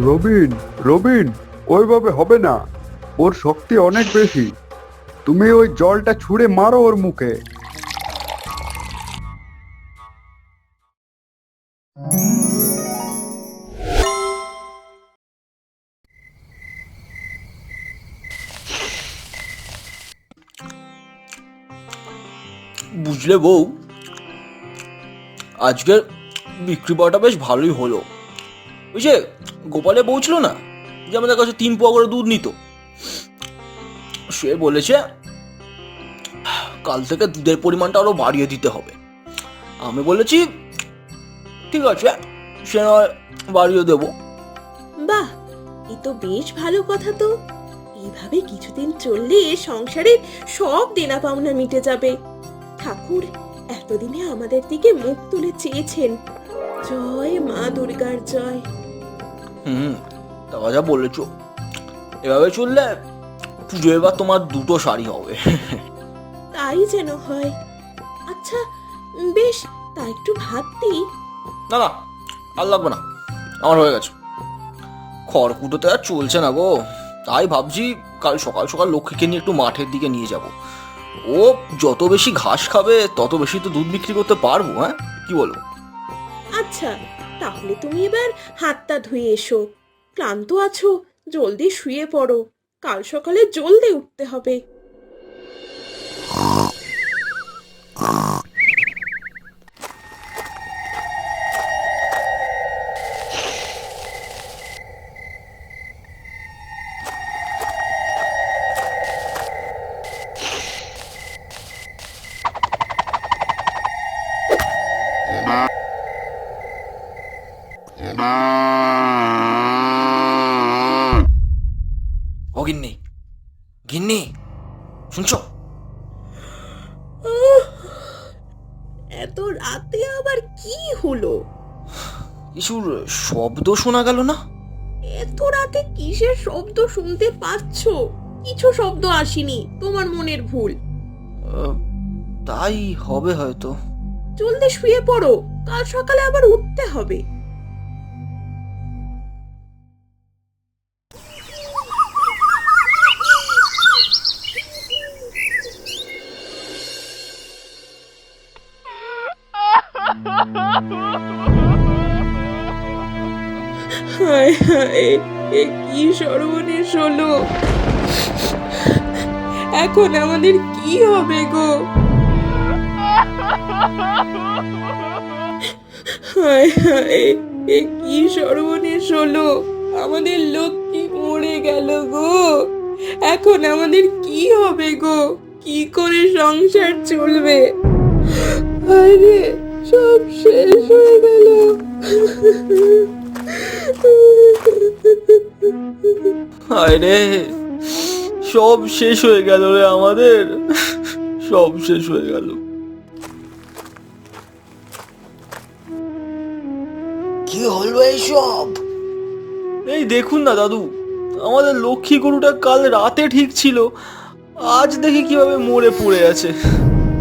রবিন রবিন, ওইভাবে হবে না। ওর শক্তি অনেক বেশি। তুমি ওই জলটা ছুঁড়ে মারো ওর মুখে। বুঝলে বউ, আজকের বিক্রি পাওয়াটা বেশ ভালোই হলো। যে গোপালে বউ ছিল না যে আমাদের কাছে তিন পোয়া করে দুধ নিত। সে বলেছে, কাল থেকে দুধের পরিমাণটা আরও বাড়িয়ে দিতে হবে। আমি বলেছি, ঠিক আছে, সে বাড়িয়ে দেবো। বাহ, এ তো বেশ ভালো কথা তো। এইভাবে কিছুদিন চললে সংসারের সব দেনা পাওনা মিটে যাবে। ঠাকুর, এতদিনে আমাদের দিকে মুখ তুলে চেয়েছেন। জয় মা দুর্গার জয়। হুম তা যা বলেছ। এভাবে চললে পুজো এবার তোমার দুটো শাড়ি হবে। তাই যেন হয়। আচ্ছা বেশ তা একটু ভাত দিই না না আর লাগবে না আমার হয়ে গেছে। খড়কুটোতে আর চলছে না গো। তাই ভাবছি কাল সকাল সকাল লক্ষ্মীকে নিয়ে একটু মাঠের দিকে নিয়ে যাব। ও যত বেশি ঘাস খাবে তত বেশি তো দুধ বিক্রি করতে পারব হ্যাঁ? কি বলো আচ্ছা তাহলে তুমি এবার হাতটা ধুয়ে এসো। ক্লান্ত আছো, জলদি শুয়ে পড়ো। কাল সকালে জলদি উঠতে হবে। শব্দ শোনা গেল না? এত রাতে কিসের শব্দ শুনতে পাচ্ছ? কিছু শব্দ আসেনি তোমার মনের ভুল। তাই হবে হয়তো। জলদি শুয়ে পড়ো কাল সকালে আবার উঠতে হবে। এ কি সর্বনেশ হলো? এখন আমাদের কি হবে গো? কি সর্বনেশ হলো? আমাদের লক্ষ্মী মরে গেল গো। এখন আমাদের কি হবে গো? কি করে সংসার চলবে? আরে সব শেষ হয়ে গেল। হায় রে সব শেষ হয়ে গেল রে আমাদের। সব শেষ হয়ে গেল। কি হলো এইসব? এই দেখুন না দাদু আমাদের লক্ষ্মী গরুটা কাল রাতে ঠিক ছিল। আজ দেখি কীভাবে মরে পড়ে আছে।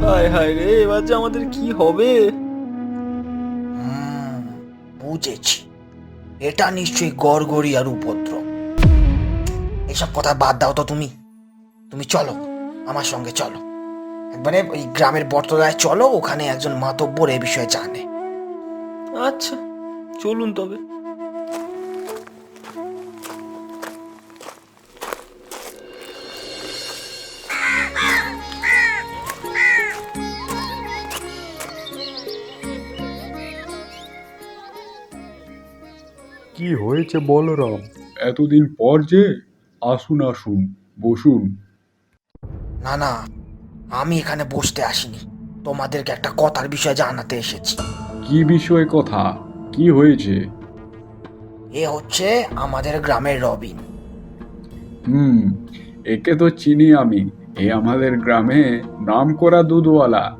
হায় হায় রে এবার যে আমাদের কি হবে? বুঝেছি। এটা নিশ্চয়ই আর উপদ্রব। এসব কথা বাদ দাও তো তুমি। তুমি চলো, আমার সঙ্গে চলো। একবারে ওই গ্রামের বটতলায় চলো, ওখানে একজন মাতব্বর এ বিষয়ে জানে। আচ্ছা চলুন তবে। কি হয়েছে বলরাম এতদিন পর যে আসুন আসুন বসুন। না না আমি এখানে বসতে আসিনি। তোমাদেরকে একটা কথার বিষয়ে জানাতে এসেছি। কি বিষয়ে কথা? কি হয়েছে? এ হচ্ছে আমাদের গ্রামের রবিন। হুম একে তো চিনি আমি। এ আমাদের গ্রামে নাম করা দুধওয়ালা।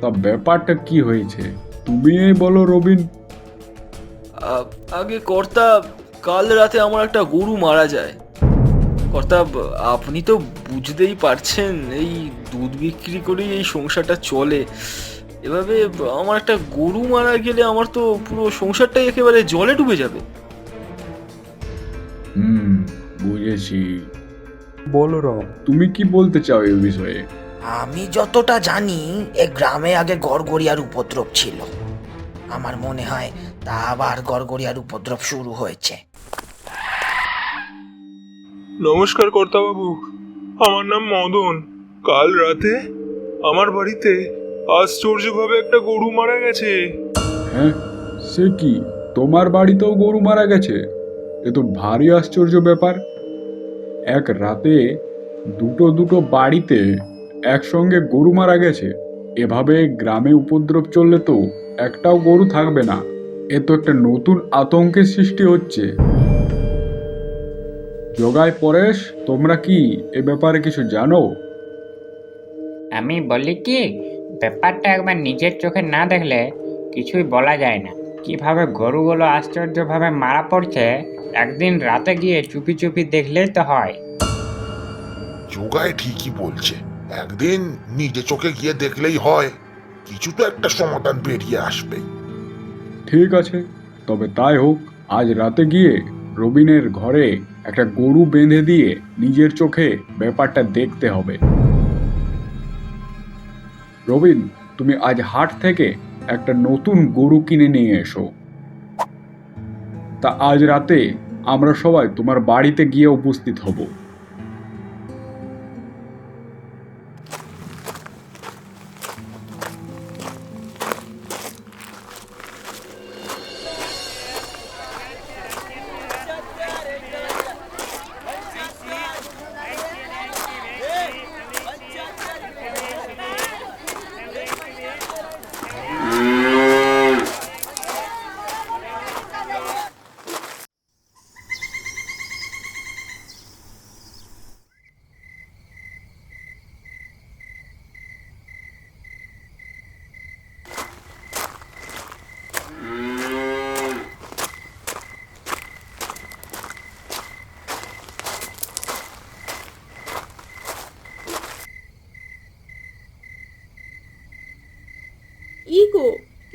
তা ব্যাপারটা কি হয়েছে? তুমি বলো রবিন। আগে কর্তা কাল রাতে আমার একটা গরু মারা যায়। কর্তা আপনি তো বুঝতেই পারছেন এই দুধ বিক্রি করেই এই সংসারটা চলে। এভাবে আমার একটা গরু মারা গেলে আমার তো পুরো সংসারটাই একেবারে জলে ডুবে যাবে। হুম বুঝেছি। বলরাম তুমি কি বলতে চাও এই বিষয়ে? আমি যতটা জানি এ গ্রামে আগে গড়গড়িয়ার উপদ্রব ছিল। আমার মনে হয় তা আবার গড়গড়িয়ার উপদ্রব শুরু হয়েছে। নমস্কার কর্তাবাবু আমার নাম মদন। কাল রাতে আমার বাড়িতে আশ্চর্যভাবে একটা গরু মারা গেছে। হ্যাঁ সে কি? তোমার বাড়িতেও গরু মারা গেছে? এ তো ভারী আশ্চর্য ব্যাপার। এক রাতে দুটো দুটো বাড়িতে একসঙ্গে গরু মারা গেছে। এভাবে গ্রামে উপদ্রব চললে তো একটাও গরু থাকবে না। এ তো একটা নতুন আতঙ্কের সৃষ্টি হচ্ছে। যোগায় পরেশ তোমরা কি এ ব্যাপারে কিছু জানো? আমি বলি কি ব্যাপারটা একবার নিজের চোখে না দেখলে কিছুই বলা যায় না। কীভাবে গরুগুলো আশ্চর্যভাবে মারা পড়ছে একদিন রাতে গিয়ে চুপি চুপি দেখলেই তো হয়। যোগায় ঠিকই বলছে একদিন নিজে চোখে গিয়ে দেখলেই হয় কিছু তো একটা সমাধান বেরিয়ে আসবে ঠিক আছে, তবে তাই হোক, আজ রাতে গিয়ে রবিনের ঘরে একটা গরু বেঁধে দিয়ে নিজের চোখে ব্যাপারটা দেখতে হবে। রবিন, তুমি আজ হাট থেকে একটা নতুন গরু কিনে নিয়ে এসো। তা আজ রাতে আমরা সবাই তোমার বাড়িতে গিয়ে উপস্থিত হব।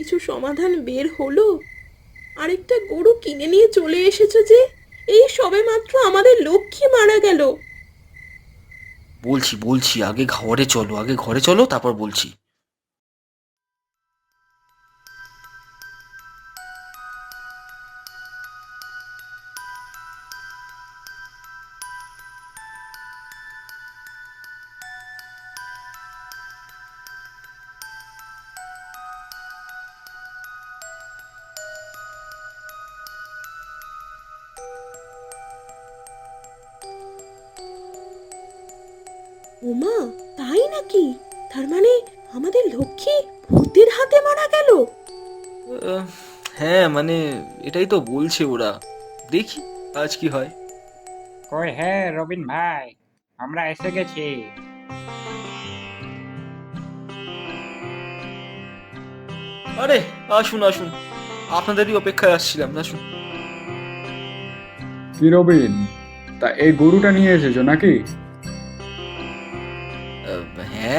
কিছু সমাধান বের হলো? আরেকটা গরু কিনে নিয়ে চলে এসেছ যে, এই সবে মাত্র আমাদের লক্ষ্মী মারা গেল। বলছি বলছি, আগে ঘরে চলো, আগে ঘরে চলো, তারপর বলছি। ওমা তাই নাকি? তার মানে আমাদের লক্ষ্মী ভূতের হাতে মারা গেল? হ্যাঁ মানে এটাই তো বলছে ওরা। দেখি আজ কি হয়। কই হ্যাঁ রবিন ভাই আমরা এসে গেছি। আরে আসুন আসুন। আপনাদেরই অপেক্ষায় আসছিলাম আসুন। কি রবিন? তা এই গরুটা নিয়ে এসেছ নাকি?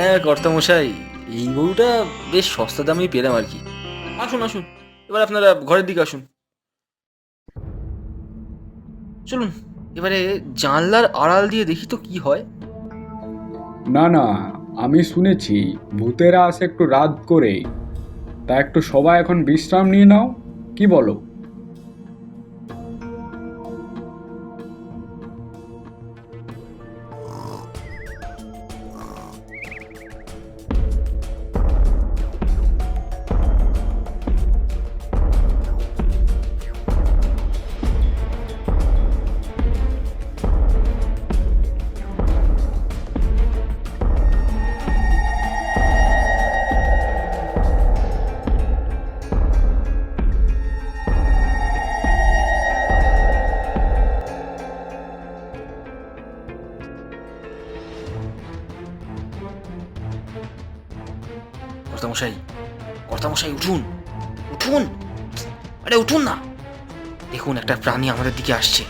হ্যাঁ কর্তামশাই এই গরুটা বেশ সস্তা দামেই পেলাম আর কি। আসুন আসুন। এবার আপনারা ঘরের দিকে আসুন। চলুন এবারে জানলার আড়াল দিয়ে দেখি তো কি হয়। না না আমি শুনেছি ভূতেরা আসে একটু রাত করে। তা একটু সবাই এখন বিশ্রাম নিয়ে নাও কি বলো? একটা প্রাণী আমাদের দিকে আসছে।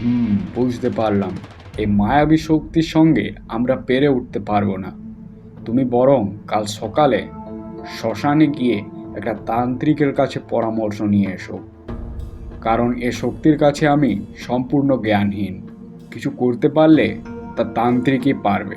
হুম, বুঝতে পারলাম। এই মায়াবী শক্তির সঙ্গে আমরা পেরে উঠতে পারব না। তুমি বরং কাল সকালে শ্মশানে গিয়ে একটা তান্ত্রিকের কাছে পরামর্শ নিয়ে এসো। কারণ এ শক্তির কাছে আমি সম্পূর্ণ জ্ঞানহীন। কিছু করতে পারলে তা তান্ত্রিকই পারবে।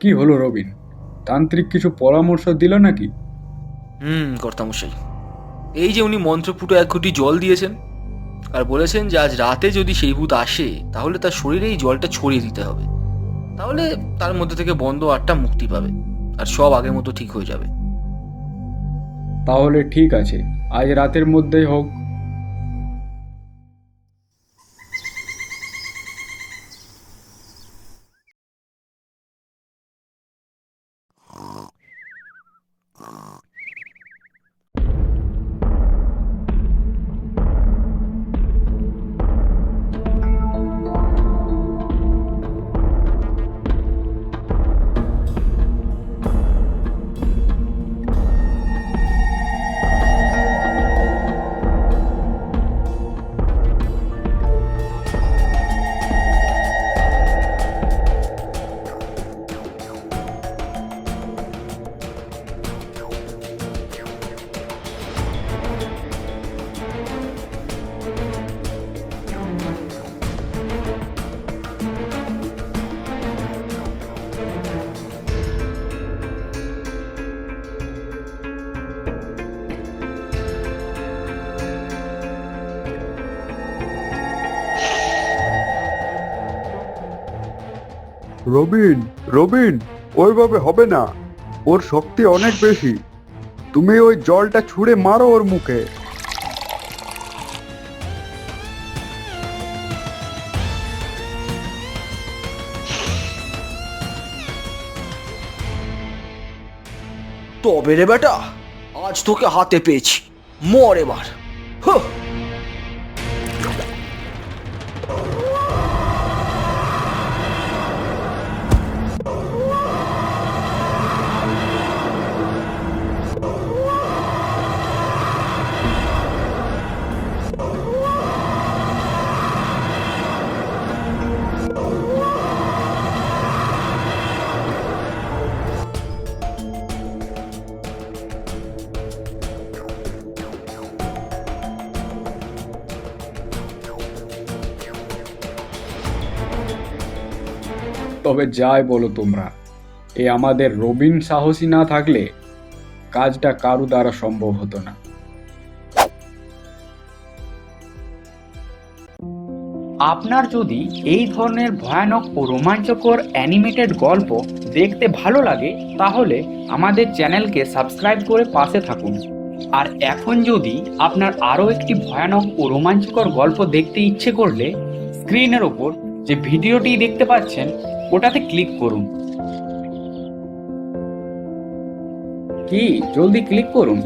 কি হলো রবিন? তান্ত্রিক কিছু পরামর্শ দিল নাকি? হুম কর্তামশাই। এই যে উনি মন্ত্রপুটো এক ঘটি জল দিয়েছেন আর বলেছেন যে আজ রাতে যদি সেই ভূত আসে তাহলে তার শরীরে এই জলটা ছড়িয়ে দিতে হবে। তাহলে তার মধ্যে থেকে বন্ধ আটটা মুক্তি পাবে আর সব আগের মতো ঠিক হয়ে যাবে। তাহলে ঠিক আছে। আজ রাতের মধ্যেই হোক। রবিন রবিন, ওইভাবে হবে না। ওর শক্তি অনেক বেশি। তুমি ওই জলটা ছুঁড়ে মারো ওর মুখে। তবে রে বেটা, আজ তোকে হাতে পেয়েছি। মর এবার। হুঁ। তবে যাই বলো তোমরা, এ আমাদের রবিন সাহসী না থাকলে কাজটা কারু দ্বারা সম্ভব হতো না। আপনার যদি এই ধরনের ভয়ানক ও রোমাঞ্চকর অ্যানিমেটেড গল্প দেখতে ভালো লাগে, তাহলে আমাদের চ্যানেলকে সাবস্ক্রাইব করে পাশে থাকুন। আর এখন যদি আপনার আরও একটি ভয়ানক ও রোমাঞ্চকর গল্প দেখতে ইচ্ছে করলে, স্ক্রিনের ওপর যে ভিডিওটি দেখতে পাচ্ছেন ওটাতে ক্লিক করুন। কি? জলদি ক্লিক করুন।